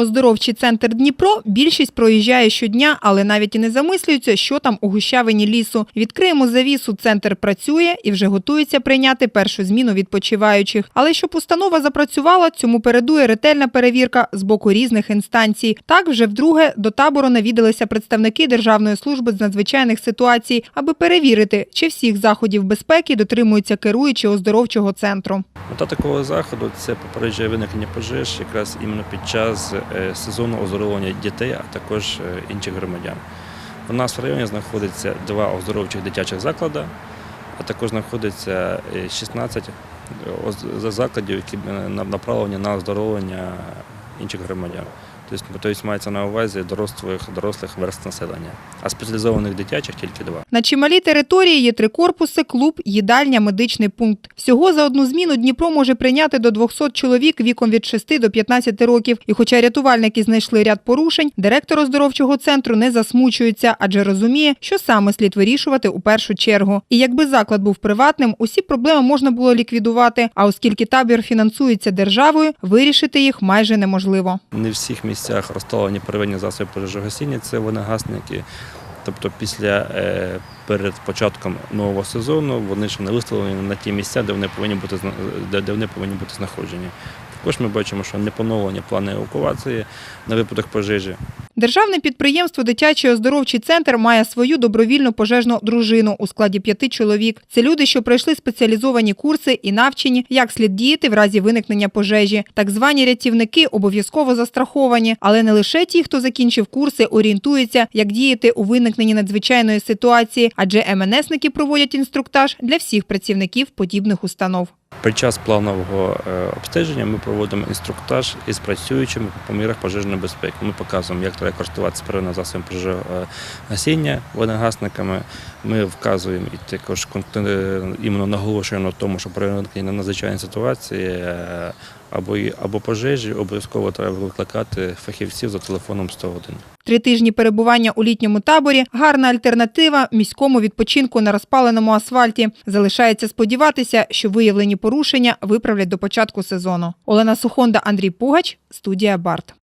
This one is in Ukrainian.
Оздоровчий центр Дніпро більшість проїжджає щодня, але навіть і не замислюються, що там у гущавині лісу. Відкриємо завісу. Центр працює і вже готується прийняти першу зміну відпочиваючих. Але щоб установа запрацювала, цьому передує ретельна перевірка з боку різних інстанцій. Так вже вдруге до табору навідалися представники Державної служби з надзвичайних ситуацій, аби перевірити, чи всіх заходів безпеки дотримуються керуючі оздоровчого центру. Мета такого заходу це попередження виникнення пожеж якраз іменно під час сезону оздоровлення дітей, а також е, інших громадян. У нас в районі знаходиться два оздоровчих дитячих заклади, а також знаходиться е, 16 закладів, які е, направлені на оздоровлення інших громадян. Тобто, тобто мається на увазі дорослих, дорослих верст населення, а спеціалізованих дитячих тільки два. На чималій території є три корпуси, клуб, їдальня, медичний пункт. Всього за одну зміну Дніпро може прийняти до 200 чоловік віком від 6 до 15 років. І хоча рятувальники знайшли ряд порушень, директор оздоровчого центру не засмучується, адже розуміє, що саме слід вирішувати у першу чергу. І якби заклад був приватним, усі проблеми можна було ліквідувати. А оскільки табір фінансується державою, вирішити їх майже неможливо. Не всіх місцях розставлені первинні засоби пожежогасіння, це вогнегасники. Тобто після е, перед початком нового сезону вони ще не виставлені на ті місця, де вони повинні бути де, де вони повинні бути знаходжені. Також ми бачимо, що не поновлені плани евакуації на випадок пожежі. Державне підприємство Дитячий оздоровчий центр має свою добровільну пожежну дружину у складі п'яти чоловік. Це люди, що пройшли спеціалізовані курси і навчені, як слід діяти в разі виникнення пожежі. Так звані рятівники обов'язково застраховані, але не лише ті, хто закінчив курси, орієнтуються, як діяти у виникненні надзвичайної ситуації, адже МНСники проводять інструктаж для всіх працівників подібних установ. Під час планового е, обстеження ми проводимо інструктаж із працюючими по мірах пожежної безпеки. Ми показуємо, як треба користуватися первинним засобом пожежогасіння вогнегасниками. Ми вказуємо і також е, іменно наголошуємо на тому, що при виникненні надзвичайної ситуації е, або, або пожежі обов'язково треба викликати фахівців за телефоном 101. Три тижні перебування у літньому таборі гарна альтернатива міському відпочинку на розпаленому асфальті. Залишається сподіватися, що виявлені порушення виправлять до початку сезону. Олена Сухонда, Андрій Пугач, студія Барт.